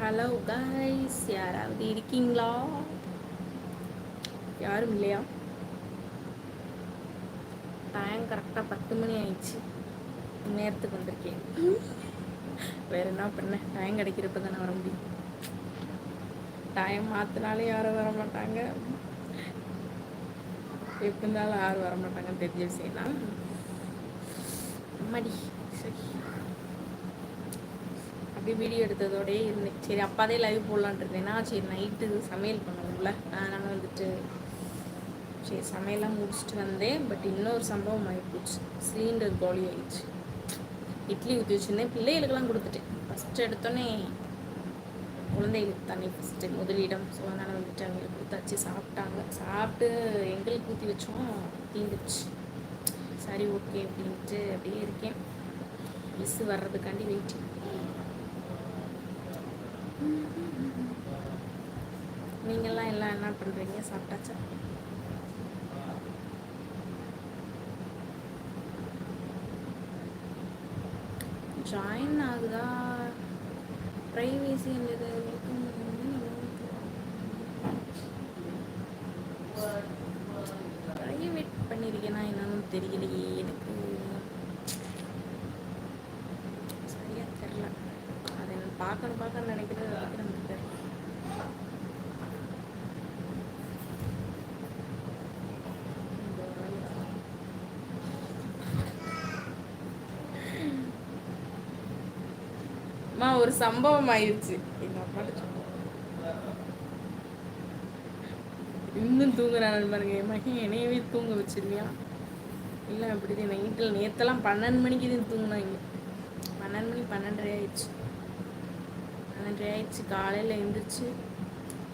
Hello guys யாராவது இருக்கீங்களா? யாரும் இல்லையா? டைம் கரெக்டாக பத்து மணி ஆயிடுச்சு. நேரத்துக்கு வந்திருக்கேன். வேற என்ன பண்ண? டைம் கிடைக்கிறப்ப தானே வர முடியும். டைம் மாற்றினாலே யாரும் வர மாட்டாங்க. எப்படி இருந்தாலும் யாரும் வர மாட்டாங்கன்னு தெரிஞ்ச விஷயம் தான் அப்படி வீடியோ எடுத்ததோடயே இருந்தேன் சரி அப்பாதே லைவ் போடலான்ட்டு இருந்தேன்னா சரி நைட்டு சமையல் பண்ணணும்ல அதனால் வந்துட்டு சரி சமையலாம் முடிச்சுட்டு வந்தேன். பட் இன்னொரு சம்பவம் ஆகிப்போச்சு சிலிண்டர் காலி ஆயிடுச்சு. இட்லி ஊற்றி வச்சுருந்தேன். பிள்ளைகளுக்கெல்லாம் கொடுத்துட்டேன். ஃபஸ்ட்டு எடுத்தோன்னே குழந்தைகளுக்கு தண்ணி ஃபஸ்ட்டு முதலிடம். ஸோ அதனால் வந்துட்டு அவங்களுக்கு கொடுத்தாச்சு. சாப்பிட்டாங்க. சாப்பிட்டு எங்களுக்கு ஊற்றி வச்சோம். தீந்துச்சு சரி ஓகே அப்படின்ட்டு அப்படியே இருக்கேன். மிஸ் வர்றதுக்காண்டி வெயிட்டிங் நீங்கள்லாம் எல்லாம் என்ன பண்ணுறீங்க சாப்பிட்டாச்சா? ஜாயின் ஆகுதா? ப்ரைவேசி என்னது? ப்ரைவேட் பண்ணியிருக்கேனா என்னன்னு தெரியலையே எனக்கு சரியா தெரில அதை பார்க்கணும் பார்க்கணும் நினைக்கிறது வரைக்கும் அம்மா ஒரு சம்பவம் ஆயிடுச்சு எங்க அப்பாட்ட இன்னும் தூங்குறாங்க பாருங்க. என் மகன் என்னையவே தூங்க வச்சிருவியா இல்லை அப்படி நைட்டில் நேற்றெல்லாம் பன்னெண்டு மணிக்கு தான் தூங்கினாங்க. பன்னெண்டு மணி பன்னெண்டரை ஆயிடுச்சு. நன்றி ஆயிடுச்சு. காலையில் எழுந்திரிச்சு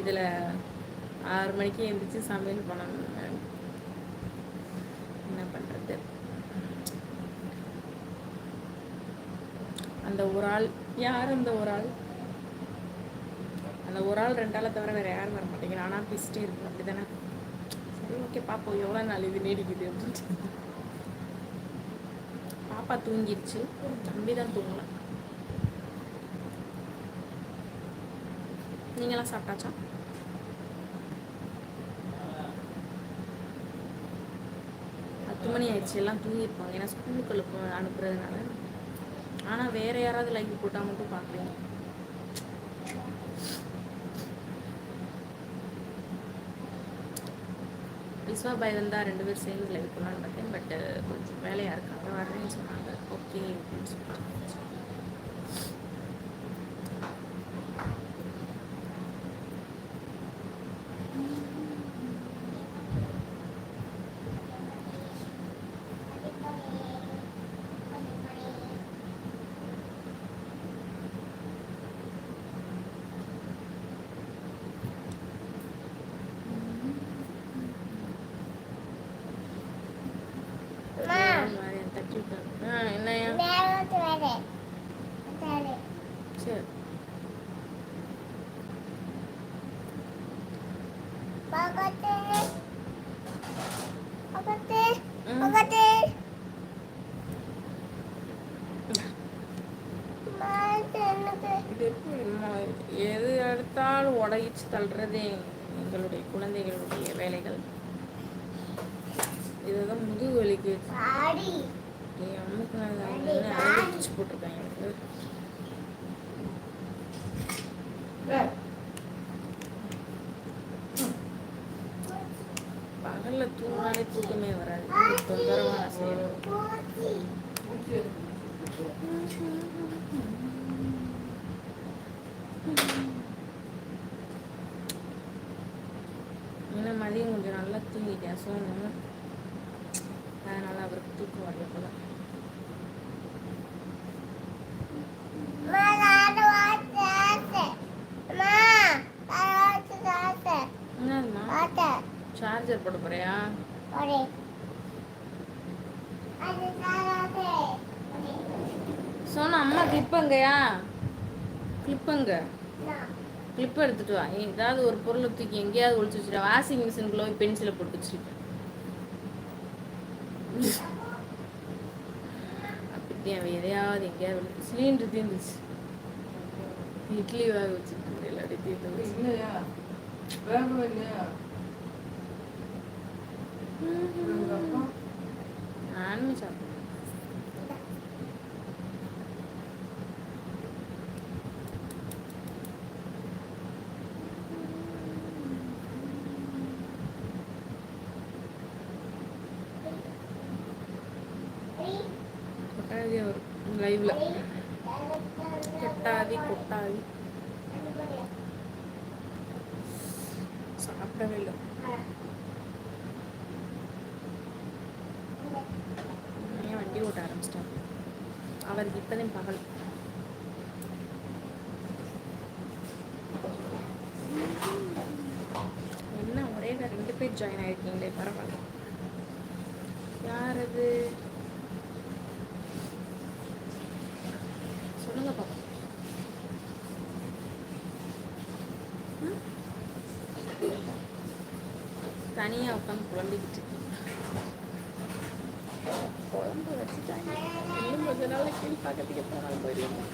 இதில் ஆறு மணிக்கு எழுந்திரிச்சு சமையல் பண்ணணும். என்ன பண்ணுறது அந்த ஒரு ஆள் யார் அந்த ஒரு ஆள்? அந்த ஒரு ஆள் ரெண்டாளை தவிர வேறு யாரும் வர மாட்டேங்கிறேன் ஆனால் பிஸ்டே இருக்கும் அப்படி தானே சரி ஓகே பார்ப்போம் எவ்வளோ நாள் இது நீடிக்குது அப்படின்ட்டு. பாப்பா தூங்கிடுச்சு. தம்பி தான் தூங்கல. நீங்களாம் சாப்பிட்டாச்சா? பத்து மணி ஆயிடுச்சு எல்லாம் தூங்கியிருப்பாங்க. ஏன்னா ஸ்கூலுக்கு அனுப்புறதுனால. ஆனால் வேற யாராவது லைக் போட்டால் மட்டும் பார்க்குறீங்க. விஸ்வா பாய் வந்தால் ரெண்டு பேரும் சேர்ந்து லைவ் போகலான்னு பார்த்தேன். பட் கொஞ்சம் வேலையாக இருக்காங்க வர்றேன்னு சொன்னாங்க. ஓகே அப்படின்னு சொல்லிட்டு தட்டி விட்டாங்க ஆ என்னையா சரி இது எப்படி ம- எது உடைச்சு தள்ளுறதே எங்களுடைய குழந்தைகளுடைய வேலைகள். இதுதான் முதுகு வலிக்கு. என் அம்முக்கு நான் அடிச்சு போட்டிருக்கேன் எனக்கு. பகல்ல தூங்கினாலே தூக்கமே வராது. இது தொந்தரவான மதியம் கொஞ்சம் நல்லா தூங்கிட்டேன். சோனு அதனால அவருக்கு தூக்கம் வரல போல. சார்ஜர் போட போறியா? சோனா அம்மா கிளிப்பங்கயா கிளிப்பங்க கிளிப் எடுத்துட்டு வா. ஏதாவது ஒரு பொருளை தூக்கி எங்கேயாவது ஒழிச்சு வச்சுட்டு வாஷிங் மிஷினுக்குள்ள போய் பென்சிலை போட்டு வச்சிருக்கேன் அப்படியே அவன் எதையாவது எங்கேயாவது சிலிண்டர் தீர்ந்துச்சு இட்லி வேக வச்சுட்டு இல்லாட்டி தீர்ந்து நானும் சாப்பிட்டேன் கொட்டாவி வரும் லைவ்ல கொட்டாவி கொட்டாவி சாப்பிடவே இல்லை. வண்டி ஓட்ட ஆரம்பிச்சிட்டாங்க அவருக்கு இப்போதான் பகல். என்ன ஒரே ரெண்டு பேர் ஜாயின் ஆயிருக்கீங்களே பரவாயில்ல. யார் அது சொல்லுங்க பாப்பா ம்? தனியா உட்காந்து குழம்பிக்கிட்டு இருக்கீங்க குழம்பு வச்சுட்டாங்க. இன்னும் கொஞ்ச நாள் கீழ் பக்கத்துக்கு போனாலும் போயிடுவோம்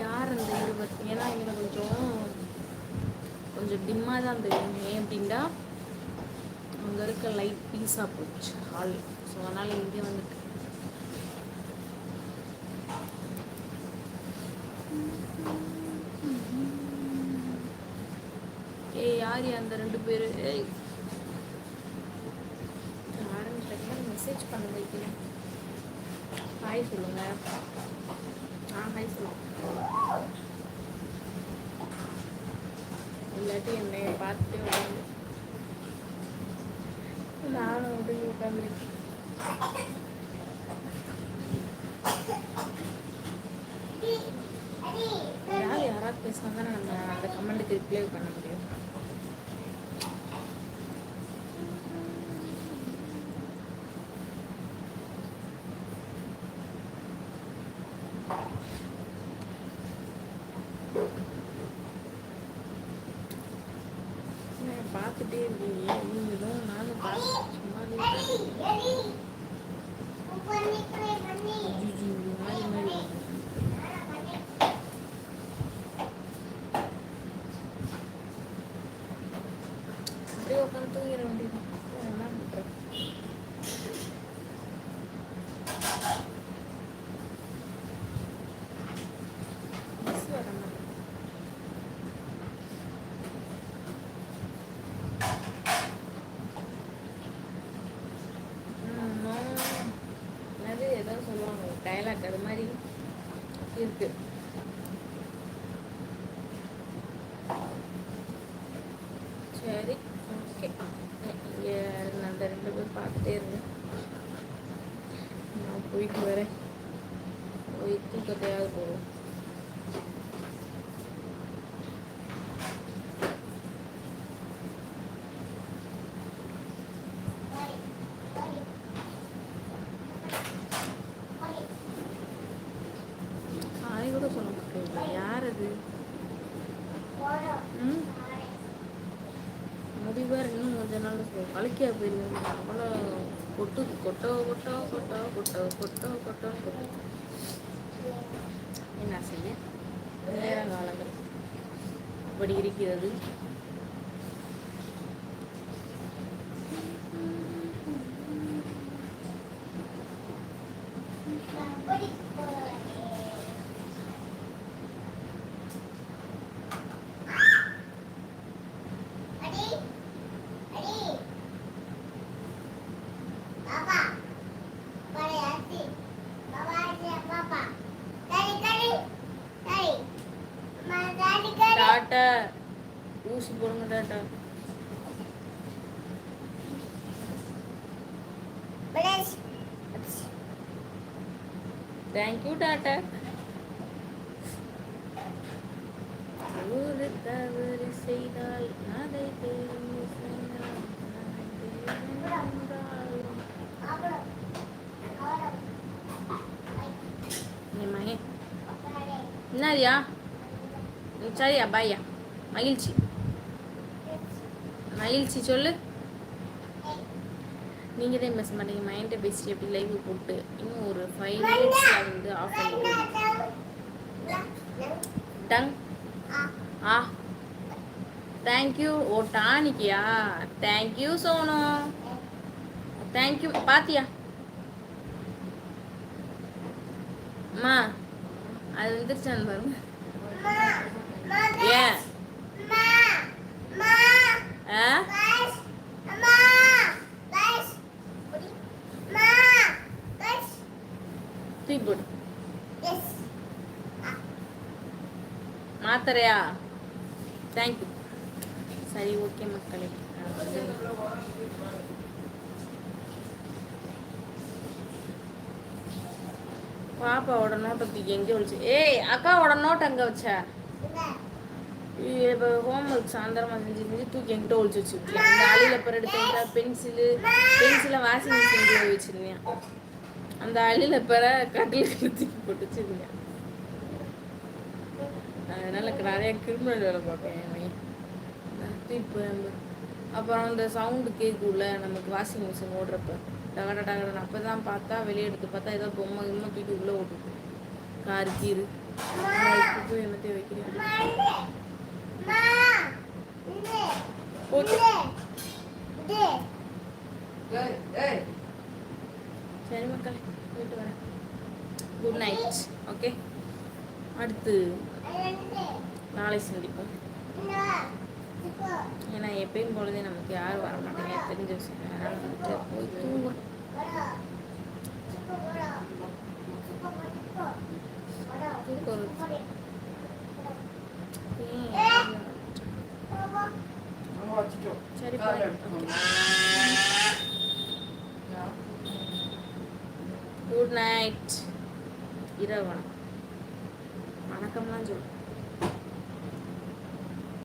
யார் அந்த இருபத்தி ஏன்னா இங்கே கொஞ்சம் கொஞ்சம் டிம்மாக தான் தெரியும் ஏன் அப்படின்னா அங்கே இருக்க லைட் பீஸாக போச்சு. ஹால் ஸோ அதனால் இங்கே வந்துட்டு. ஏய் யார் அந்த ரெண்டு பேர்? ஏய். ஆரம்பிச்சிட்டீங்கன்னா மெசேஜ் பண்ண வைக்கிறேன் ஹாய் சொல்லுங்க. ஆ ஹாய் சொல்லுங்க இல்லாட்டி என்னை பார்த்துட்டே உட்காந்து நானும் அப்படியே உட்காந்துருக்கேன் யார் யாராவது பேசினா தான் நம்ம அந்த கமெண்ட்டுக்கு ரிப்ளை பண்ண முடியும் நான் பார்த்துட்டே இருக்கீங்க நீங்களும் நானும் பார்த்து சும்மா மாறி மாறி வருது. அப்படியே உட்காந்து தூங்கிட வேண்டியது என்ன பண்ணுறது மிஸ் வர மாதிரி என்னது ஏதோ சொல்லுவாங்க டைலாக் அது மாதிரி இருக்கு. சரி ஓகே இங்கே அந்த ரெண்டு பேர் பார்த்துட்டே இருந்தேன் நான் போயிட்டு வரேன். போய் தூக்கத்தையாவது போகும் காய் கூட சொல்ல மாட்டேங்க யார் அது ம் முடிவார் இன்னும் கொஞ்ச நாள் கலக்கியா போயிருங்க நம்மள கொட்டு கொட்டோ கொட்டோ கொட்டோ கொட்டோ கொட்டோ கொட்டோ கொட்டோ என்ன செய்ய? நேரங்காலங்கள் அப்படி இருக்கிறது டாட்டா ஊசி போடுங்க டாட்டா தேங்க்யூ டாட்டா ஒரு தவறு செய்தால் அதை தெரிந்து செய்தால் என்னதியா சரியா பாய்யா மகிழ்ச்சி மகிழ்ச்சி சொல்லு நீங்கள் தான் பேச மாட்டீங்க மைண்டை பேசிட்டு எப்படி லைவ் போட்டு இன்னும் ஒரு ஃபைவ் மினிட்ஸில் வந்து ஆஃப் பண்ணிடுவோம் டங் ஆ. Thank you O டானிக்கியா? Thank you Sonu. Thank you பாத்தியா? அம்மா அது வந்துருச்சான்னு பாருங்க. ஏன்? ஆ தூக்கி போடு மாத்தரையா? தேங்க்யூ சரி ஓகே மக்களே. பாப்பாவோட நோட்டை தூக்கி எங்கே வச்சு ஏய் அக்காவோட நோட் அங்கே வச்ச? இப்போ ஹோம்ஒர்க் சாயந்தரமாக செஞ்சு செஞ்சு தூக்கி என்கிட்ட ஒழிச்சு வச்சுருக்கேன் அந்த அழியில் பிற எடுத்தீங்களா பென்சிலு பென்சிலை வாஷிங் மிஷின் வச்சுருந்தேன். அந்த அழியில் பிற கட்டில் தூக்கி போட்டு வச்சுருந்தேன். அதனால நிறைய கிரிமினல் வேலை பார்ப்பேன் இப்போ அப்புறம் அந்த சவுண்டு கேட்குள்ள நமக்கு வாஷிங் மிஷின் ஓடுறப்ப டகட டகடன் அப்போ தான் பார்த்தா வெளியே எடுத்து பார்த்தா ஏதோ பொம்மை கிம்மை தூக்கி உள்ளே ஓட்டுது. காரு கீரு. என்னத்தையும் வைக்கிறேன். சரி மக்களே போயிட்டு வரேன். குட் நைட் ஓகே அடுத்து நாளை சந்திப்போம் ஏன்னா எப்பயும் பொழுதே நமக்கு யாரும் வர மாட்டாங்க. தெரிஞ்ச விஷயம். அதனால வந்துட்டு போய் தூங்குறோம். சரி. குட் நைட் இரவு